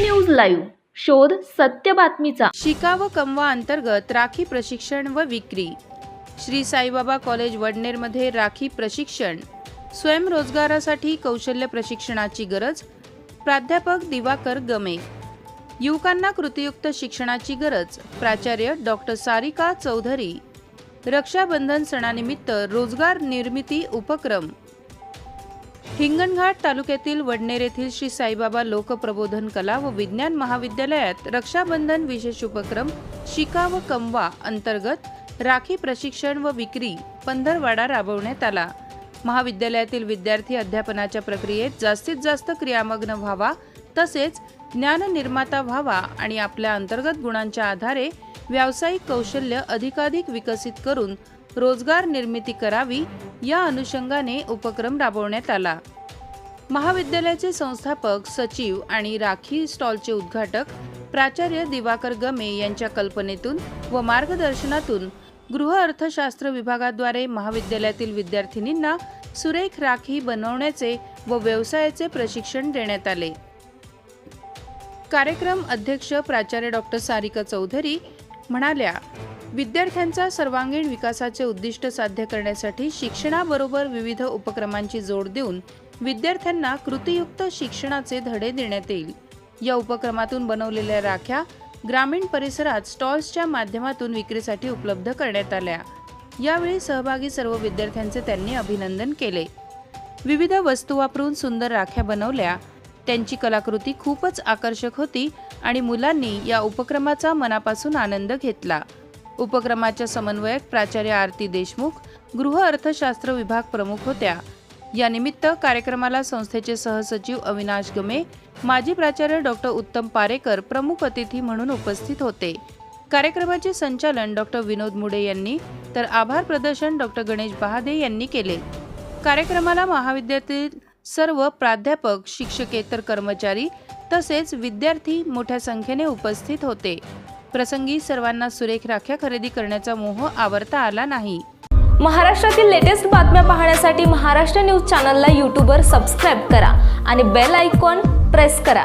News live शोध सत्य बातमीचा. शिका व कमवा अंतर्गत राखी प्रशिक्षण व विक्री. श्री साईबाबा कॉलेज वडनेरमध्ये राखी प्रशिक्षण. स्वयंरोजगारासाठी कौशल्य प्रशिक्षणाची गरज. प्राध्यापक दिवाकर गमे. युवकांना कृतीयुक्त शिक्षणाची गरज प्राचार्य डॉक्टर सारिका चौधरी. रक्षाबंधन सणानिमित्त रोजगार निर्मिती उपक्रम. हिंगणघाट तालुक्यातील वडनेर येथील श्री साईबाबा लोकप्रबोधन कला व विज्ञान महाविद्यालयात रक्षाबंधन विशेष उपक्रम शिका व कमवा अंतर्गत राखी प्रशिक्षण व विक्री पंधरवाडा राबवण्यात आला. महाविद्यालयातील विद्यार्थी अध्यापनाच्या प्रक्रियेत जास्तीत जास्त क्रियामग्न व्हावा तसेच ज्ञाननिर्माता व्हावा आणि आपल्या अंतर्गत गुणांच्या आधारे व्यावसायिक कौशल्य अधिकाधिक विकसित करून रोजगार निर्मिती करावी या अनुषंगाने उपक्रम राबवण्यात आला. महाविद्यालयाचे संस्थापक सचिव आणि राखी स्टॉलचे उद्घाटक प्राचार्य दिवाकर गमे यांच्या कल्पनेतून व मार्गदर्शनातून गृह अर्थशास्त्र विभागाद्वारे महाविद्यालयातील विद्यार्थिनींना सुरेख राखी बनवण्याचे व व्यवसायाचे प्रशिक्षण देण्यात आले. कार्यक्रम अध्यक्ष प्राचार्य डॉक्टर सारिका चौधरी म्हणाल्या विद्यार्थ्यांचा सर्वांगीण विकासाचे उद्दिष्ट साध्य करण्यासाठी शिक्षणाबरोबर विविध उपक्रमांची जोड देऊन विद्यार्थ्यांना कृतीयुक्त शिक्षणाचे धडे देण्यात येईल. या उपक्रमातून बनवलेल्या राख्या ग्रामीण परिसरात स्टॉल्सच्या माध्यमातून विक्रीसाठी उपलब्ध करण्यात आल्या. यावेळी सहभागी सर्व विद्यार्थ्यांचे त्यांनी अभिनंदन केले. विविध वस्तू वापरून सुंदर राख्या बनवल्या. त्यांची कलाकृती खूपच आकर्षक होती आणि मुलांनी या उपक्रमाचा मनापासून आनंद घेतला. उपक्रमाच्या समन्वयक प्राचार्य आरती देशमुख गृह अर्थशास्त्र विभाग प्रमुख होत्या. या निमित्त कार्यक्रमाला संस्थेचे सहसचिव अविनाश गमे माजी प्राचार्य डॉक्टर उत्तम पारेकर प्रमुख अतिथी म्हणून उपस्थित होते. कार्यक्रमाचे संचालन डॉक्टर विनोद मुडे यांनी तर आभार प्रदर्शन डॉक्टर गणेश बहादे यांनी केले. कार्यक्रमाला महाविद्यालयातील सर्व प्राध्यापक शिक्षकेतर कर्मचारी तसेच विद्यार्थी मोठ्या संख्येने उपस्थित होते. प्रसंगी सर्वांना सुरेख राख्या खरेदी करण्याचा मोह आवरता आला नाही. महाराष्ट्रातील लेटेस्ट बातम्या पाहण्यासाठी महाराष्ट्र न्यूज चॅनलला यूट्यूबवर सबस्क्राईब करा आणि बेल आयकॉन प्रेस करा.